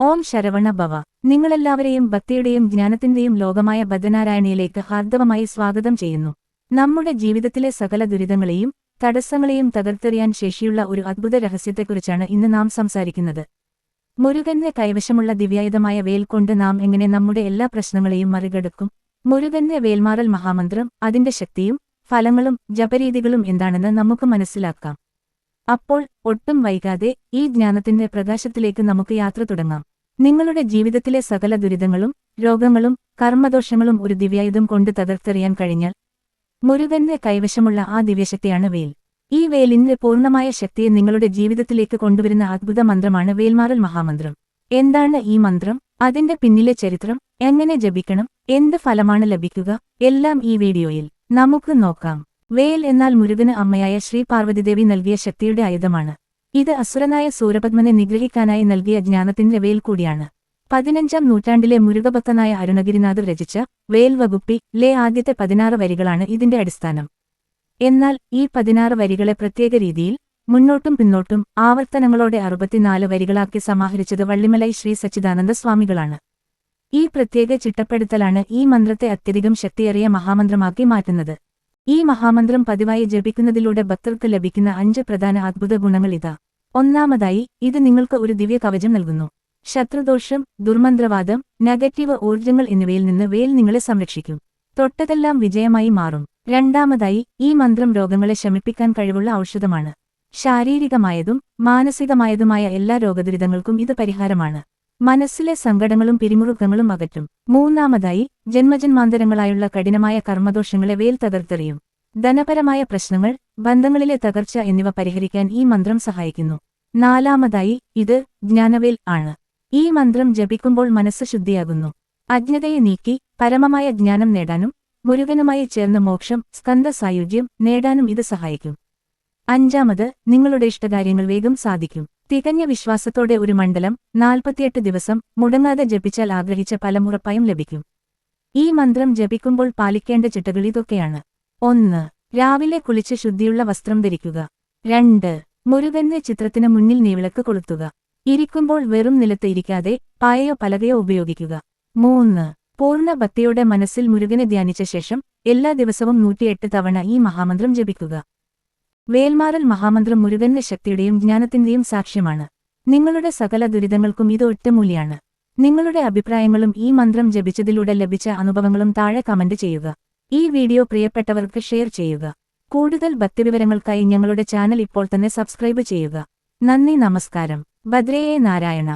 ഓം ശരവണ ഭവ. നിങ്ങളെല്ലാവരെയും ഭക്തിയുടെയും ജ്ഞാനത്തിന്റെയും ലോകമായ ബദ്ധനാരായണയിലേക്ക് ഹാർദവമായി സ്വാഗതം ചെയ്യുന്നു. നമ്മുടെ ജീവിതത്തിലെ സകല ദുരിതങ്ങളെയും തടസ്സങ്ങളെയും തകർത്തെറിയാൻ ശേഷിയുള്ള ഒരു അദ്ഭുത രഹസ്യത്തെക്കുറിച്ചാണ് ഇന്ന് നാം സംസാരിക്കുന്നത്. മുരുകന്റെ കൈവശമുള്ള ദിവ്യായുധമായ വേൽ കൊണ്ട് നാം എങ്ങനെ നമ്മുടെ എല്ലാ പ്രശ്നങ്ങളെയും മറികടക്കും? മുരുകന്റെ വേൽമാറൽ മഹാമന്ത്രം അതിന്റെ ശക്തിയും ഫലങ്ങളും ജപരീതികളും എന്താണെന്ന് നമുക്ക് മനസ്സിലാക്കാം. അപ്പോൾ ഒട്ടും വൈകാതെ ഈ ജ്ഞാനത്തിന്റെ പ്രകാശത്തിലേക്ക് നമുക്ക് യാത്ര തുടങ്ങാം. നിങ്ങളുടെ ജീവിതത്തിലെ സകല ദുരിതങ്ങളും രോഗങ്ങളും കർമ്മദോഷങ്ങളും ഒരു ദിവ്യായുധം കൊണ്ട് തകർത്തെറിയാൻ കഴിഞ്ഞാൽ മുരുകന്റെ കൈവശമുള്ള ആ ദിവ്യശക്തിയാണ് വേൽ. ഈ വേലിന്റെ പൂർണമായ ശക്തിയെ നിങ്ങളുടെ ജീവിതത്തിലേക്ക് കൊണ്ടുവരുന്ന അദ്ഭുത മന്ത്രമാണ് വേൽമാറൽ മഹാമന്ത്രം. എന്താണ് ഈ മന്ത്രം? അതിന്റെ പിന്നിലെ ചരിത്രം എങ്ങനെ ജപിക്കണം എന്ത് ഫലമാണ് ലഭിക്കുക എല്ലാം ഈ വീഡിയോയിൽ നമുക്ക് നോക്കാം. വേൽ എന്നാൽ മുരുകന് അമ്മയായ ശ്രീ പാർവതിദേവി നൽകിയ ശക്തിയുടെ ആയുധമാണ്. ഇത് അസുരനായ സൂരപത്മനെ നിഗ്രഹിക്കാനായി നൽകിയ ജ്ഞാനത്തിന്റെ വേൽ കൂടിയാണ്. പതിനഞ്ചാം നൂറ്റാണ്ടിലെ മുരുകഭക്തനായ അരുണഗിരിനാഥ് രചിച്ച വേൽ വകുപ്പി ലെ ആദ്യത്തെ പതിനാറ് വരികളാണ് ഇതിന്റെ അടിസ്ഥാനം. എന്നാൽ ഈ പതിനാറ് വരികളെ പ്രത്യേക രീതിയിൽ മുന്നോട്ടും പിന്നോട്ടും ആവർത്തനങ്ങളോടെ അറുപത്തിനാല് വരികളാക്കി സമാഹരിച്ചത് വള്ളിമലൈ ശ്രീ സച്ചിദാനന്ദ സ്വാമികളാണ്. ഈ പ്രത്യേക ചിട്ടപ്പെടുത്തലാണ് ഈ മന്ത്രത്തെ അത്യധികം ശക്തിയേറിയ മഹാമന്ത്രമാക്കി മാറ്റുന്നത്. ഈ മഹാമന്ത്രം പതിവായി ജപിക്കുന്നതിലൂടെ ഭക്തർക്ക് ലഭിക്കുന്ന അഞ്ച് പ്രധാന അദ്ഭുത ഗുണങ്ങൾ ഇതാ. ഒന്നാമതായി ഇത് നിങ്ങൾക്ക് ഒരു ദിവ്യ കവചം നൽകുന്നു. ശത്രുദോഷം ദുർമന്ത്രവാദം നെഗറ്റീവ് ഊർജങ്ങൾ എന്നിവയിൽ നിന്ന് വേൽ നിങ്ങളെ സംരക്ഷിക്കും. തൊട്ടതെല്ലാം വിജയമായി മാറും. രണ്ടാമതായി ഈ മന്ത്രം രോഗങ്ങളെ ശമിപ്പിക്കാൻ കഴിവുള്ള ഔഷധമാണ്. ശാരീരികമായതും മാനസികമായതുമായ എല്ലാ രോഗദുരിതങ്ങൾക്കും ഇത് പരിഹാരമാണ്. മനസ്സിലെ സങ്കടങ്ങളും പിരിമുറുക്കങ്ങളും അകറ്റും. മൂന്നാമതായി ജന്മജന്മാന്തരങ്ങളായുള്ള കഠിനമായ കർമ്മദോഷങ്ങളെ വേൽ തകർത്തെറിയും. ധനപരമായ പ്രശ്നങ്ങൾ ബന്ധങ്ങളിലെ തകർച്ച എന്നിവ പരിഹരിക്കാൻ ഈ മന്ത്രം സഹായിക്കുന്നു. നാലാമതായി ഇത് ജ്ഞാനവേൽ ആണ്. ഈ മന്ത്രം ജപിക്കുമ്പോൾ മനസ്സ് ശുദ്ധിയാകുന്നു. അജ്ഞതയെ നീക്കി പരമമായ ജ്ഞാനം നേടാനും മുരുകനുമായി ചേർന്ന് മോക്ഷം സ്കന്ധ സായുജ്യം നേടാനും ഇത് സഹായിക്കും. അഞ്ചാമത് നിങ്ങളുടെ ഇഷ്ടകാര്യങ്ങൾ വേഗം സാധിക്കും. തികഞ്ഞ വിശ്വാസത്തോടെ ഒരു മണ്ഡലം നാൽപ്പത്തിയെട്ട് ദിവസം മുടങ്ങാതെ ജപിച്ചാൽ ആഗ്രഹിച്ച പലമുറപ്പായും ലഭിക്കും. ഈ മന്ത്രം ജപിക്കുമ്പോൾ പാലിക്കേണ്ട ചിട്ടകൾ ഇതൊക്കെയാണ്. ഒന്ന് രാവിലെ കുളിച്ച് ശുദ്ധിയുള്ള വസ്ത്രം ധരിക്കുക. രണ്ട് മുരുകന്റെ ചിത്രത്തിന് മുന്നിൽ നീവിളക്ക് കൊളുത്തുക. ഇരിക്കുമ്പോൾ വെറും നിലത്ത് ഇരിക്കാതെ പായയോ പലകയോ ഉപയോഗിക്കുക. മൂന്ന് പൂർണ ഭക്തിയോടെ മനസ്സിൽ മുരുകനെ ധ്യാനിച്ച ശേഷം എല്ലാ ദിവസവും നൂറ്റിയെട്ട് തവണ ഈ മഹാമന്ത്രം ജപിക്കുക. വേൽമാറൽ മഹാമന്ത്രം മുരുകന്റെ ശക്തിയുടെയും ജ്ഞാനത്തിന്റെയും സാക്ഷ്യമാണ്. നിങ്ങളുടെ സകല ദുരിതങ്ങൾക്കും ഇത് ഒറ്റമൂലിയാണ് നിങ്ങളുടെ അഭിപ്രായങ്ങളും ഈ മന്ത്രം ജപിച്ചതിലൂടെ ലഭിച്ച അനുഭവങ്ങളും താഴെ കമന്റ് ചെയ്യുക. ഈ വീഡിയോ പ്രിയപ്പെട്ടവർക്ക് ഷെയർ ചെയ്യുക. കൂടുതൽ ഭക്തിവിവരങ്ങൾക്കായി ഞങ്ങളുടെ ചാനൽ ഇപ്പോൾ തന്നെ സബ്സ്ക്രൈബ് ചെയ്യുക. നന്ദി നമസ്കാരം. ഭദ്രേയെ നാരായണ.